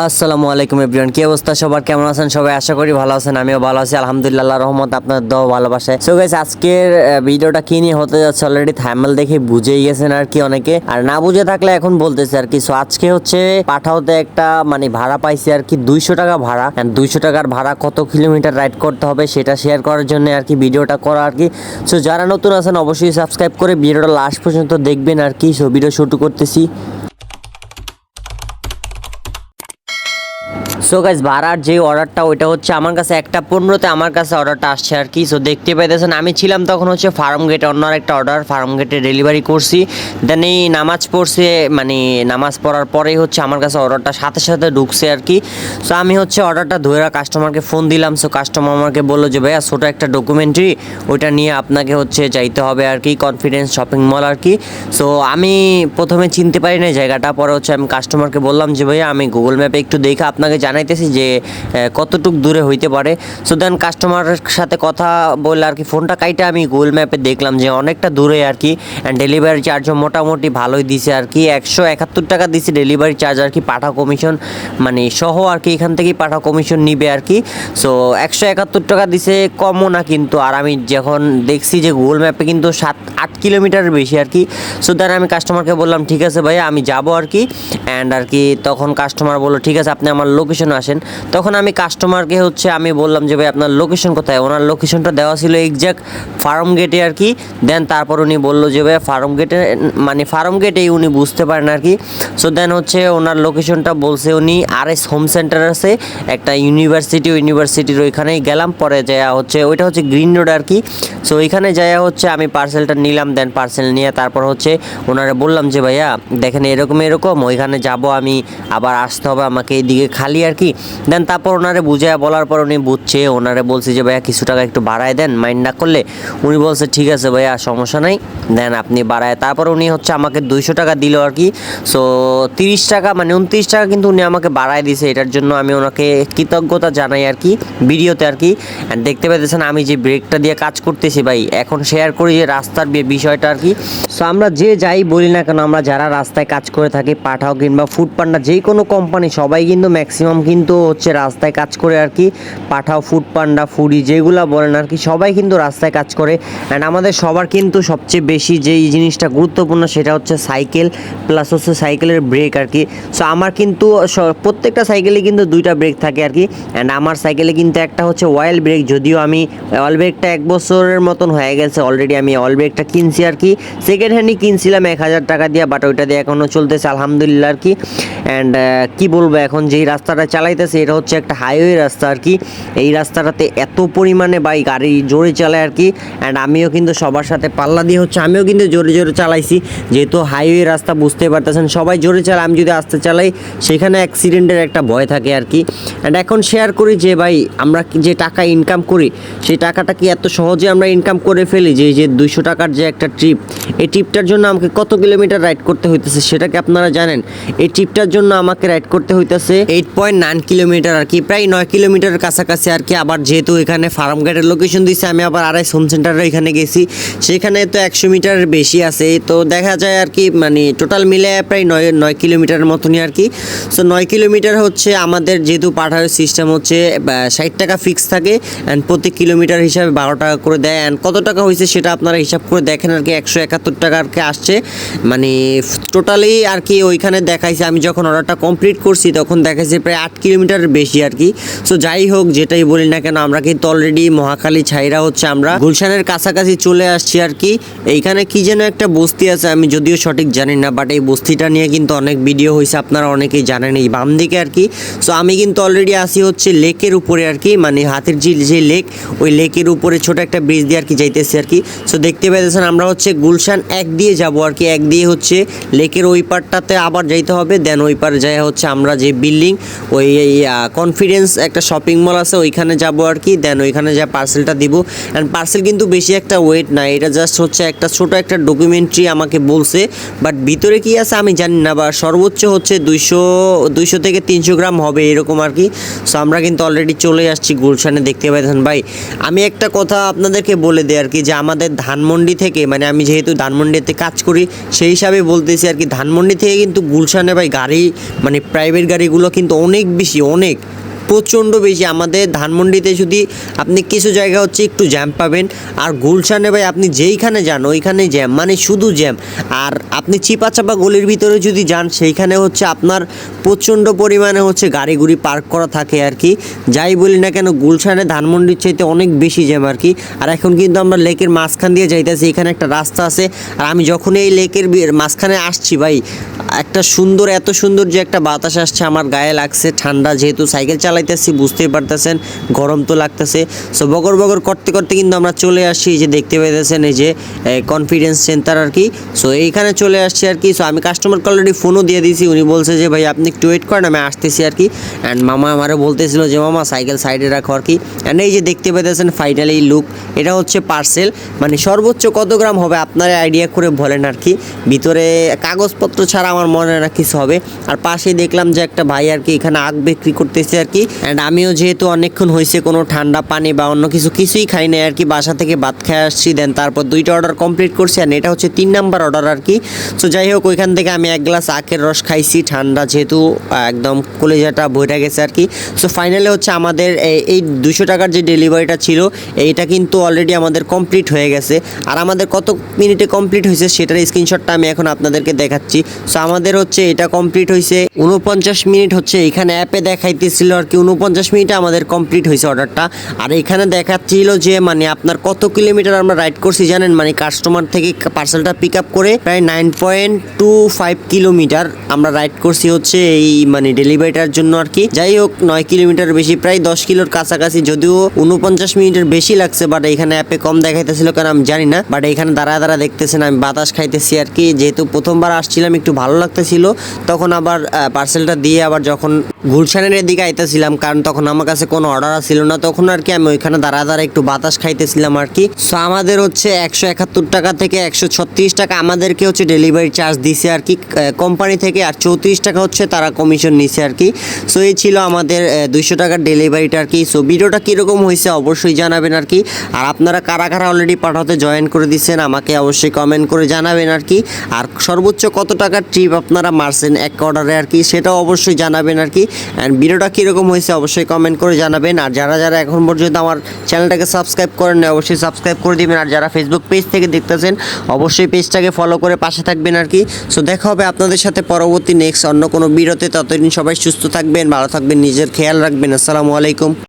আসসালামু আলাইকুম এভরিওয়ান, কি অবস্থা? সবার কেমন আছেন? সবাই আশা করি ভালো আছেন, আমিও ভালো আছি। আলহামদুলিল্লাহ, রহমত আপনার দোয়া ভালোবাসে সো গাইস আজকের ভিডিওটা কি নিয়ে হতে যাচ্ছে? অলরেডি থাইমেল দেখে বুঝেই গেছেন আর কি অনেকে। আর না বুঝে থাকলে এখন বলতেছে আর কি। সো আজকে হচ্ছে পাঠাওতে একটা মানে ভাড়া পাইছি আর কি, দুইশো টাকা ভাড়া। দুইশো টাকার ভাড়া কত কিলোমিটার রাইড করতে হবে সেটা শেয়ার করার জন্য আর কি ভিডিওটা করা আর কি। সো যারা নতুন আছেন, অবশ্যই সাবস্ক্রাইব করে ভিডিওটা লাস্ট পর্যন্ত দেখবেন আর কি। সো ভিডিও শুরু করতেছি। সো গাইজ ভাড়ার যে অর্ডারটা ওইটা হচ্ছে আমার কাছে একটা পনেরোতে আমার কাছে অর্ডারটা আসছে আর কি। সো দেখতে পাইতেছেন, আমি ছিলাম তখন হচ্ছে ফার্ম গেটে অন্য একটা অর্ডার ফার্ম গেটে ডেলিভারি করছি। দেন এই নামাজ পড়ছে মানে নামাজ পড়ার পরেই হচ্ছে আমার কাছে অর্ডারটা সাথে সাথে ঢুকছে আর কি। সো আমি হচ্ছে অর্ডারটা ধরে কাস্টমারকে ফোন দিলাম। সো কাস্টমার আমাকে বলল যে, ভাইয়া, ছোটো একটা ডকুমেন্টারি ওইটা নিয়ে আপনাকে হচ্ছে যাইতে হবে আর কি কনফিডেন্স শপিং মল আর কি। সো আমি প্রথমে চিনতে পারি না জায়গাটা, পরে হচ্ছে আমি কাস্টমারকে বললাম যে, ভাইয়া, আমি গুগল ম্যাপে একটু দেখে আপনাকে জানাইতেছি যে কতটুক দূরে হইতে পারে। সো দেন কাস্টমারের সাথে কথা বলে আর কি ফোনটা কাইটা আমি গুগল ম্যাপে দেখলাম যে অনেকটা দূরে আর কি ডেলিভারি চার্জও মোটামুটি ভালোই দিছে আর কি। একশো একাত্তর টাকা দিছে ডেলিভারি চার্জ আর কি পাঠা কমিশন মানে সহ আর কি এখান থেকেই পাঠা কমিশন নিবে আর কি। সো একশো একাত্তর টাকা দিছে কমও না কিন্তু, আর আমি যখন দেখছি যে গুগল ম্যাপে কিন্তু সাত, আট কিলোমিটার বেশি আর কি। সো দেন আমি কাস্টমারকে বললাম, ঠিক আছে ভাইয়া, আমি যাব আর কি। অ্যান্ড আর কি তখন কাস্টমার বলল, ঠিক আছে, আপনি আমার লোকেশনে আসেন, তখন আমি কাস্টমারকে হচ্ছে আমি বললাম যে, ভাই, আপনার লোকেশন কোথায়? ওনার লোকেশনটা দেওয়া ছিল এক্স্যাক্ট ফার্ম গেটে আর কি। দেন তারপর উনি বলল যে, ভাই, ফার্ম গেটে মানে ফার্ম গেটেই উনি বুঝতে পারেন আর কি। সো দেন হচ্ছে ওনার লোকেশনটা বলছে উনি আর এস হোম সেন্টার আছে, একটা ইউনিভার্সিটি ইউনিভার্সিটির ওইখানেই গেলাম, পরে যায়া হচ্ছে, ওইটা হচ্ছে গ্রিন রোড আর কি। সো ওইখানে যায়া হচ্ছে আমি পার্সেলটা নিলাম দেন পার্সেল নিয়ে তারপর হচ্ছে ওনারা বললাম যে, ভাইয়া, দেখেন এরকম এরকম, ওইখানে যাব আমি, আবার আসতে হবে আমাকে এইদিকে খালি আর কি? দেন তারপর ওনারে বুঝায় বলার পর উনি বুঝছে, ওনারে বলছে যে, ভাইয়া, কিছু টাকা একটু বাড়ায় দেন, মাইন্ড না করলে? উনি বলছে, ঠিক আছে ভাইয়া, সমস্যা নাই, দেন আপনি বাড়ায়। তারপর উনি হচ্ছে আমাকে দুইশো টাকা দিল আর কি। সো তিরিশ টাকা মানে উনত্রিশ টাকা কিন্তু উনি আমাকে বাড়ায় দিছে, এটার জন্য আমি ওনাকে কৃতজ্ঞতা জানাই আর কি, ভিডিওতে আর কি। দেখতে পেতেছেন আমি যে ব্রেকটা দিয়ে কাজ করতেছি ভাই, এখন শেয়ার করি যে রাস্তার বিষয়টা আর কি। সো আমরা যে যাই বলি না কেন, আমরা যারা রাস্তায় কাজ করে থাকি, পাঠাও কিংবা ফুড পান্ডা যে কোনো কোম্পানি সবাই কিন্তু ম্যাক্সিমাম কিন্তু হচ্ছে রাস্তায় কাজ করে আর কি, পাঠাও ফুড পান্ডা ফুডি যেগুলো বলেন আর কি, সবাই কিন্তু রাস্তায় কাজ করে। অ্যান্ড আমাদের সবার কিন্তু সবচেয়ে বেশি যেই জিনিসটা গুরুত্বপূর্ণ সেটা হচ্ছে সাইকেল প্লাস হচ্ছে সাইকেলের ব্রেক আর কি। সো আমার কিন্তু প্রত্যেকটা সাইকেলে কিন্তু দুইটা ব্রেক থাকে আর কি। অ্যান্ড আমার সাইকেলে কিন্তু একটা হচ্ছে অয়েল ব্রেক যদিও আমি অয়েল ব্রেকটা এক বছরের মতন হয়ে গেছে অলরেডি আমি অয়েল ব্রেকটা কিনছি আর কি। সেকেন্ড হ্যান্ডই কিনছিলাম এক হাজার টাকা দিয়ে বাট ওইটা দিয়ে এখনও চলতেছে, আলহামদুলিল্লাহ আর কি। অ্যান্ড কি বলব এখন যেই রাস্তাটা চালাইতেছে, এটা হচ্ছে একটা হাইওয়ে রাস্তা আর কি। এই রাস্তাটাতে এত পরিমাণে বাই গাড়ি জোরে চালায় আর কি। অ্যান্ড আমিও কিন্তু সবার সাথে পাল্লা দিয়ে হচ্ছে, আমিও কিন্তু জোরে জোরে চালাইছি। যেহেতু হাইওয়ে রাস্তা বুঝতে পারতেছেন, সবাই জোরে চালায়, আমি যদি আস্তে চালাই, সেখানে অ্যাক্সিডেন্টের একটা ভয় থাকে আর কি। অ্যান্ড এখন শেয়ার করি যে, ভাই, আমরা যে টাকা ইনকাম করি, সেই টাকাটা কি এত সহজে আমরা ইনকাম করে ফেলি? যে যে দুইশো টাকার যে একটা ট্রিপ এই ট্রিপটার জন্য আমাকে কত কিলোমিটার রাইড করতে হইতেছে, সেটা কি আপনারা জানেন? এই ট্রিপটার জন্য আমাকে রাইড করতে হইতেছে এইট পয়েন্ট নাইন কিলোমিটার আর কি, প্রায় নয় কিলোমিটারের কাছাকাছি আর কি। আবার যেহেতু এখানে ফার্ম গেটের লোকেশন দিচ্ছে আমি আবার আড়াই হোম সেন্টারের এখানে গেছি। সেখানে তো একশো মিটারের বেশি আছে। তো দেখা যায় আর কি মানে টোটাল মিলে প্রায় নয় নয় কিলোমিটারের মতনই আর কি। সো নয় কিলোমিটার হচ্ছে আমাদের যেহেতু পাঠানোর সিস্টেম হচ্ছে ষাট টাকা ফিক্স থাকে অ্যান্ড প্রতি কিলোমিটার হিসাবে বারো টাকা করে দেয়। অ্যান্ড কত টাকা হয়েছে সেটা আপনারা হিসাব করে দেখেন আর কি, একশো একাত্তর টাকা আর কি আসছে। মানে টোটালি আর কি ওইখানে দেখাইছে। আমি যখন অর্ডারটা কমপ্লিট করছি, তখন দেখাইছে প্রায় আট কিলোমিটারের বেশি আর কি। সো যাই হোক, যেটাই বলি না কেন, আমরা কিন্তু অলরেডি মহাখালী ছাইরা হচ্ছে আমরা গুলশানের কাছাকাছি চলে আসছি আর কি। এইখানে কি যেন একটা বস্তি আছে, আমি যদিও সঠিক জানি না বাট এই বস্তিটা নিয়ে কিন্তু অনেক ভিডিও হয়েছে আপনারা অনেকেই জানেন এই বাম দিকে আর কি। সো আমি কিন্তু অলরেডি আসি হচ্ছে লেকের উপরে আর কি মানে হাতের ঝিল যে লেক ওই লেকের উপরে ছোট একটা ব্রিজ দিয়ে আর কি যাইতেছি আর কি। সো দেখতে পাইতেছেন, আমরা হচ্ছে গুলশান এক দিয়ে যাব আর কি, এক দিয়ে হচ্ছে লেকের ওই পারটাতে আবার যাইতে হবে দেন ওই পার যাই হচ্ছে আমরা যে বিল্ডিং ওই কনফিডেন্স একটা শপিং মল আছে, ওইখানে যাব আর কি। দেন ওইখানে যা পার্সেলটা দিব। অ্যান্ড পার্সেল কিন্তু বেশি একটা ওয়েট না এটা জাস্ট হচ্ছে একটা ছোট একটা ডকুমেন্টারি আমাকে বলছে। বাট ভিতরে কি আছে আমি জানি না, বা সর্বোচ্চ হচ্ছে দুইশো দুইশো থেকে তিনশো গ্রাম হবে এরকম আর কি। সো আমরা কিন্তু অলরেডি চলে আসছি গুলশানে, দেখতে পাইতেন ভাই, আমি একটা কথা আপনাদেরকে বলে দিই আর কি, যে আমাদের ধানমন্ডি থেকে মানে আমি যেহেতু ধানমন্ডিতে কাজ করি, সেই হিসাবে বলতেছি আর কি, ধানমন্ডি থেকে কিন্তু গুলশানে ভাই গাড়ি মানে প্রাইভেট গাড়িগুলো কিন্তু অনেক বেশি অনেক। প্রচণ্ড বেশি। আমাদের ধানমন্ডিতে যদি আপনি কিছু জায়গা হচ্ছে একটু জ্যাম পাবেন। আর গুলশানে ভাই আপনি যেইখানে যান, ওইখানে জ্যাম মানে শুধু জ্যাম। আর আপনি চিপাচাপা গলির ভিতরে যদি যান, সেইখানে হচ্ছে আপনার প্রচণ্ড পরিমাণে হচ্ছে গাড়ি গুড়ি পার্ক করা থাকে আর কি যাই বলি না কেন, গুলশানে ধানমন্ডির চাইতে অনেক বেশি জ্যাম আর কি আর এখন কিন্তু আমরা লেকের মাঝখান দিয়ে যাইতেছি, এখানে একটা রাস্তা আছে। আর আমি যখন এই লেকের মাঝখানে আসছি ভাই, একটা সুন্দর, এত সুন্দর যে একটা বাতাস আসছে, আমার গায়ে লাগছে ঠান্ডা, যেহেতু সাইকেল চালাইতেছি বুঝতেই পারতেছেন, গরম তো লাগতেছে। সো বগর বগর করতে করতে কিন্তু আমরা চলে আসছি যে দেখতে পাইতেছেন, এই যে কনফিডেন্স সেন্টার আর কি। সো এইখানে চলে আসছি আর কি। সো আমি কাস্টমারকে অলরেডি ফোনও দিয়ে দিয়েছি, উনি বলছে যে, ভাই, আপনি একটু ওয়েট করেন, আমি আসতেছি আর কি। অ্যান্ড মামা আমারও বলতেছিল যে, মামা সাইকেল সাইডে রাখো আর কি। অ্যান্ড এই যে দেখতে পাইতেছেন ফাইনালি লুক এটা হচ্ছে পার্সেল মানে সর্বোচ্চ কত গ্রাম হবে, আপনারা আইডিয়া করে বলেন আর কি। ভিতরে কাগজপত্র ছাড়া আমার মনে না কিছু হবে। আর পাশে দেখলাম যে, একটা ভাই আর কি এখানে আগ বিক্রি করতেছে আর কি। অ্যান্ড আমিও যেহেতু অনেকক্ষণ হয়েছে কোনো ঠান্ডা পানি বা অন্য কিছু কিছুই খাই না আর কি, বাসা থেকে ভাত খেয়ে আসছি দেন তারপর দুইটা অর্ডার কমপ্লিট করছি অ্যান্ড এটা হচ্ছে তিন নাম্বার অর্ডার আর কি। সো যাই হোক, ওইখান থেকে আমি এক গ্লাস আখের রস খাইছি, ঠান্ডা যেহেতু একদম কলেজাটা বইটা গেছে আর কি। সো ফাইনালি হচ্ছে আমাদের এই দুশো টাকার যে ডেলিভারিটা ছিল, এইটা কিন্তু অলরেডি আমাদের কমপ্লিট হয়ে গেছে। আর আমাদের কত মিনিটে কমপ্লিট হয়েছে সেটার স্ক্রিনশটটা আমি এখন আপনাদেরকে দেখাচ্ছি। সো আমাদের হচ্ছে এটা কমপ্লিট হয়েছে, উনপঞ্চাশ মিনিট হচ্ছে এখানে অ্যাপে দেখাইতেছিল আর কি উনপঞ্চাশ মিনিটে আমাদের কমপ্লিট হয়েছে অর্ডারটা আর এখানে দেখাচ্ছিল যে মানে আপনার কত কিলোমিটার আমরা রাইড করছি জানেন? মানে কাস্টমার থেকে পার্সেলটা পিক আপ করে প্রায় nine point two five kilometre আমরা রাইড করছি হচ্ছে এই মানে ডেলিভারিটার জন্য আর কি। যাই হোক, নয় কিলোমিটার বেশি, প্রায় দশ কিলোর কাছাকাছি। যদিও উনপঞ্চাশ মিনিটের বেশি লাগছে বাট এখানে অ্যাপে কম দেখাইতেছিল কারণ আমি জানি না। বাট এখানে দাঁড়া দাঁড়া দেখতেছেন, আমি বাতাস খাইতেছি আর কি। যেহেতু প্রথমবার আসছিলাম, একটু ভালো লাগতেছিল। তখন আবার পার্সেলটা দিয়ে আবার যখন গুলশানের এদিকে আইতেছিলাম কারণ তখন আমার কাছে কোনো অর্ডার ছিল না। তখন আর কি আমি ওইখানে দাঁড়া দাঁড়া একটু বাতাস খাইতেছিলাম আর কি। সো আমাদের হচ্ছে একশো একাত্তর টাকা থেকে একশো ছত্রিশ টাকা আমাদেরকে হচ্ছে ডেলিভারি চার্জ দিছে আর কি। কোম্পানি থেকে আর চৌত্রিশ টাকা হচ্ছে তারা কমিশন নিছে আর কি। সো এই ছিল আমাদের দুইশো টাকার ডেলিভারিটা আর কি। সো ভিডিওটা কীরকম হয়েছে অবশ্যই জানাবেন আর কি। আর আপনারা কারা কারা অলরেডি পাঠাতে জয়েন করে দিচ্ছেন আমাকে অবশ্যই কমেন্ট করে জানাবেন আর কি। আর সর্বোচ্চ কত টাকার ট্রিপ আপনারা মারছেন এক অর্ডারে আর কি, সেটাও অবশ্যই জানাবেন আর কি। অ্যান্ড ভিডিওটা কীরকম হয়েছে অবশ্যই কমেন্ট করে জানাবেন। আর যারা যারা এখন পর্যন্ত আমার চ্যানেলটাকে সাবস্ক্রাইব করেন না অবশ্যই সাবস্ক্রাইব করে দেবেন। আর যারা ফেসবুক পেজ থেকে দেখতেছেন, অবশ্যই পেজটাকে ফলো করে পাশে থাকবেন আর কি। সো দেখা হবে আপনাদের সাথে পরবর্তী নেক্সট অন্য কোনো বিরতে। ততদিন সবাই সুস্থ থাকবেন, ভালো থাকবেন, নিজের খেয়াল রাখবেন। আসসালামু আলাইকুম।